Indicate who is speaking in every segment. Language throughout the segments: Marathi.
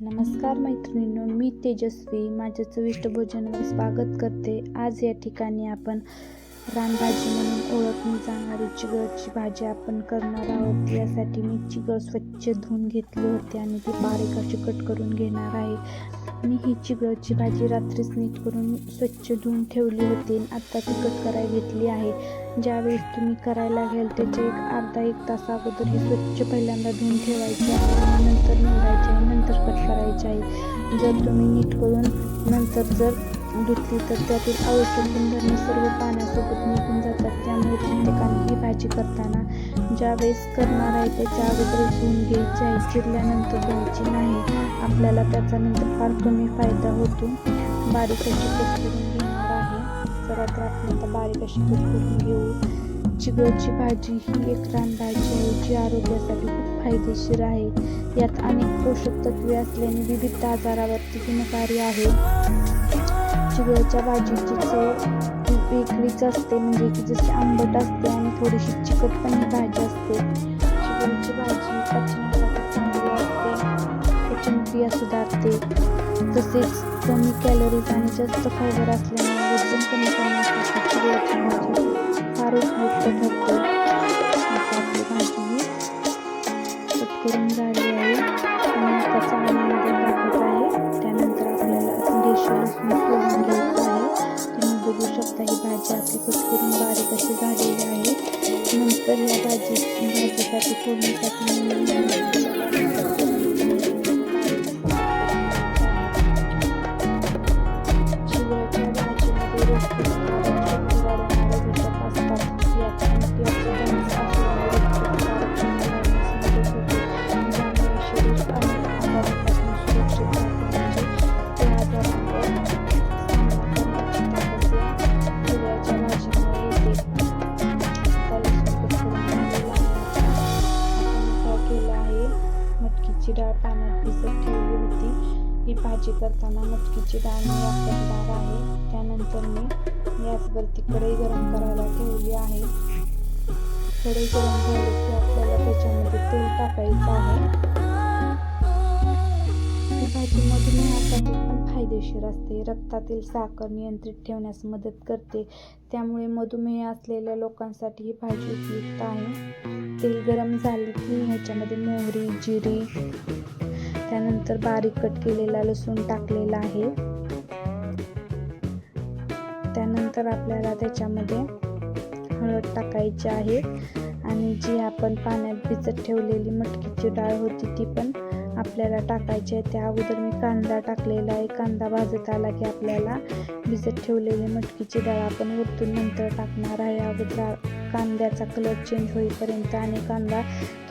Speaker 1: नमस्कार मैत्रिणींनो मी तेजस्वी माझ्या चविष्ट भोजनावर स्वागत करते. आज या ठिकाणी आपण रानभाजी म्हणून ओळखली जाणारी चिगळची भाजी आपण करणार आहोत. यासाठी मी चिगळ स्वच्छ धुवून घेतली होती आणि ती बारीक अशी कट करून घेणार आहे. मी ही चिगळची भाजी रात्रीच नीट करून स्वच्छ धुवून ठेवली होती. आणि आत्ता ती कट करायला घेतली आहे. ज्यावेळेस तुम्ही करायला घ्याल त्याच्या एक अर्धा एक तास अगोदर ही स्वच्छ पहिल्यांदा धुवून ठेवायची आहे. नंतर निवडायची आहे नंतर कट करायची आहे. जर तुम्ही नीट करून नंतर जर धुतली तर त्यातील आवश्यक गुणधर्म सर्व पाण्यासोबत निघून जातात. त्यामुळे प्रत्येकाने ही भाजी करताना ज्यावेळेस करणार आहे त्याच्या अगोदर धुवून घ्यायची आहे. चिरल्यानंतर धुवायची नाही. आपल्याला त्याच्यानंतर फार कमी फायदा होतो. बारीक अशी कट करून घेणार आहे. जरा तर आपण आता बारीक अशी कट करून घेऊ. चिगळची भाजी ही एक रानभाजी आहे जी आरोग्यासाठी खूप फायदेशीर आहे. यात अनेक पोषक तत्वे असल्याने विविध आजारावरती गुणकारी आहे. चिगळच्या भाजीची चव वेगळीच असते. म्हणजे की जशी आंबट असते आणि थोडीशी चिकट पण ही भाजी असते. प्रक्रिया सुधारते तसेच कमी कॅलरीज आणि जास्त फायबर असल्यामुळे वजन कमी करण्यासाठी चिगळची भाजी फार उपयुक्त ठरते आता आपली भाजी कट करून झाली आहे आणि आता चाळणीमध्ये टाकत आहे त्यानंतर आपल्याला गॅसवर सोडून घ्यायचं आहे तुम्ही बघू शकता ही भाजी आपली कट करून बारीक अशी झालेली आहे नंतर या भाजी भाजीसाठी फोडणीसाठी मटकीची डाळ पाण्यात भिजत ठेवली होती. ही भाजी करताना मटकीची डाळ मी वापरणार आहे. त्यानंतर मी गॅसवरती कढई गरम करायला ठेवली आहे. कढई गरम झाली की आपल्याला त्याच्यामध्ये तेल टाकायचं आहे. ही भाजी पण फायदेशीर असते. रक्तातील साखर नियंत्रित ठेवण्यास मदत करते. त्यामुळे मधुमेह असलेल्या लोकांसाठी ही भाजी उपयुक्त आहे. तेल गरम झाले की ह्याच्यामध्ये मोहरी जिरी त्यानंतर बारीक कट केलेला लसूण टाकलेला आहे. त्यानंतर आपल्याला त्याच्यामध्ये हळद टाकायची आहे. आणि जी आपण पाण्यात भिजत ठेवलेली मटकीची डाळ होती ती पण आपल्याला टाकायचे आहे. त्या अगोदर मी कांदा टाकलेला आहे. कांदा भाजत आला की आपल्याला भिजत ठेवलेली मटकीची डाळ आपण वरतून नंतर टाकणार आहे. अगोदर कांद्याचा कलर चेंज होईपर्यंत आणि कांदा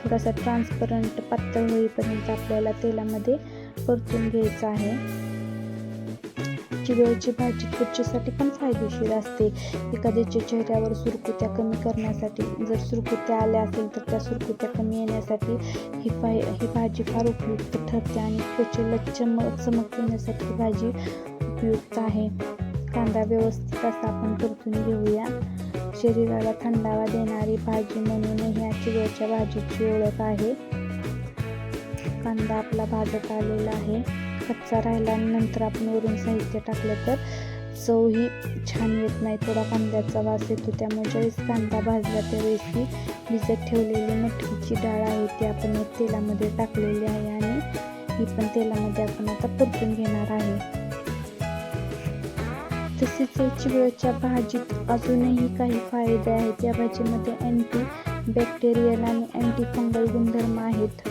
Speaker 1: थोडासा ट्रान्सपरंट पातळ होईपर्यंत आपल्याला तेलामध्ये परतून घ्यायचा आहे. चिवळ्याची भाजी त्वचेसाठी पण फायदेशीर असते. एखाद्याच्या चेहऱ्यावर सुरकुत्या कमी करण्यासाठी जर सुरकुत्या आल्या असेल तर त्या सुरकुत्या कमी येण्यासाठी ही फाय ही भाजी फार उपयुक्त ठरते आणि त्वचेला चमक चमक येण्यासाठी ही भाजी उपयुक्त आहे. कांदा व्यवस्थित असा आपण परतून घेऊया. शरीराला थंडावा देणारी भाजी म्हणून ह्या चिवळ्याच्या भाजीची ओळख आहे. कांदा आपला भाजत आलेला आहे. कच्चा राहिला आणि नंतर आपण वरून साहित्य टाकलं तर चव ही छान येत नाही. थोडा कांद्याचा वास येतो. त्यामुळे ज्यावेळेस कांदा भाजला त्यावेळेस ही भिजत ठेवलेली मटकीची डाळ आहे ती आपण तेलामध्ये टाकलेली आहे आणि ही पण तेलामध्ये आपण आता परतून घेणार आहे. तसेच चिवळ्याच्या भाजीत अजूनही काही फायदे आहेत. या भाजीमध्ये अँटी बॅक्टेरियल आणि अँटी फंगल गुणधर्म आहेत.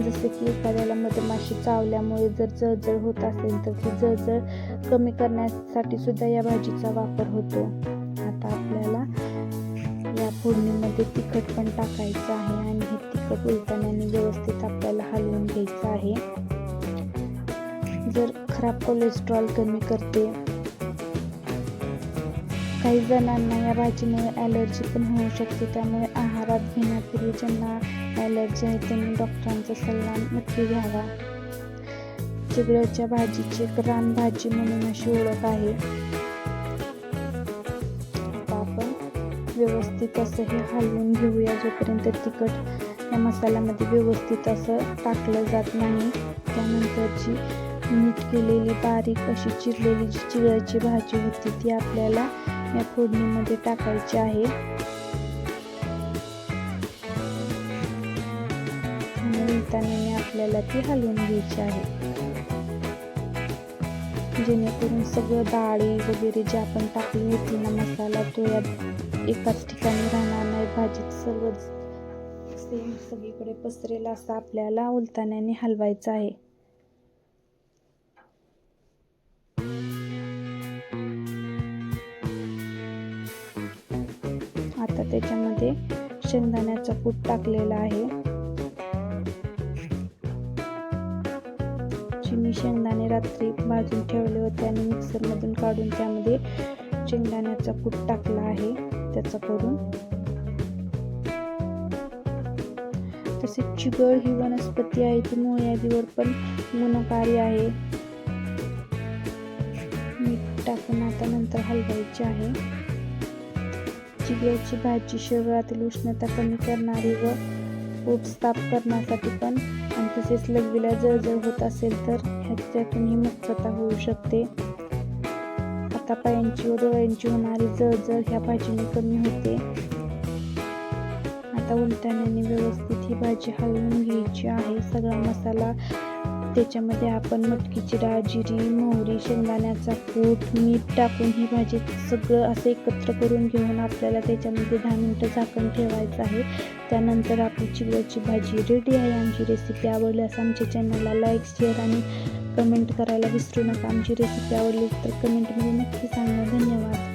Speaker 1: जसे की एखाद्याला मधमाशी चावल्यामुळे जर जळजळ होत असेल तर ती जळजळ कमी करण्यासाठी सुद्धा या भाजीचा वापर होतो. आता आपल्याला या फोडणीमध्ये तिखट पण टाकायचं आहे आणि हे तिखट उलटण्याने व्यवस्थित आपल्याला हलवून घ्यायचं आहे. जर खराब कोलेस्ट्रॉल कमी करते काही जणांना या भाजीमुळे ॲलर्जी पण होऊ शकते त्यामुळे आहारात घेण्यापूर्वी ज्यांना ॲलर्जी आहे त्यांनी डॉक्टरांचा सल्ला नक्की घ्यावा. चिगळ्याच्या भाजीची एक रानभाजी म्हणून अशी ओळख आहे. आता आपण व्यवस्थित असं हे हलवून घेऊया जोपर्यंत तिखट या मसाल्यामध्ये व्यवस्थित असं टाकलं जात नाही. त्यानंतरची मीठ केलेली बारीक अशी चिरलेली जी चिगळची भाजी होती ती आपल्याला या फोडणीमध्ये टाकायची आहे. आणि आपल्याला ती हलवून घ्यायची आहे. जेणेकरून सगळं डाळी वगैरे जे आपण टाकली होती ना मसाला तो यात एकाच ठिकाणी राहणार नाही. भाजीत सर्व सेम सगळीकडे पसरेल असं आपल्याला उलताण्याने हलवायचं आहे. आता त्याच्यामध्ये शेंगदाण्याचा कूट टाकलेला आहे. जे मी शेंगदाणे रात्री भाजून ठेवले होते आणि मिक्सरमधून काढून त्यामध्ये शेंगदाण्याचा कूट टाकला आहे त्याचा करून. तसेच चिगळ ही वनस्पती आहे ती मुळ्यादीवर पण गुणकारी आहे. मीठ टाकून आता नंतर हलवायची आहे. चिगळ्याची भाजी शरीरातील उष्णता कमी करणारी व पोट स्थाप करण्यासाठी पण. आणि तसेच लघवीला जळजळ होत असेल तर ह्याच्यातूनही मुक्तता होऊ शकते. आता पायांची व डोळ्यांची होणारी जळजळ ह्या भाजीने कमी होते. आता उलटाण्याने व्यवस्थित ही भाजी हलवून घ्यायची आहे. सगळा मसाला त्याच्यामध्ये आपण मटकीची डाळ जिरी मोहरी शेंगदाण्याचा कूट मीठ टाकून ही भाजी सगळं असं एकत्र करून घेऊन आपल्याला त्याच्यामध्ये दहा मिनटं झाकण ठेवायचं आहे. त्यानंतर आपली चिगळ्याची भाजी रेडी आहे. आमची रेसिपी आवडल्यास आमच्या चॅनलला लाईक शेअर आणि कमेंट करायला विसरू नका. आमची रेसिपी आवडली तर कमेंटमध्ये नक्की सांगा. धन्यवाद.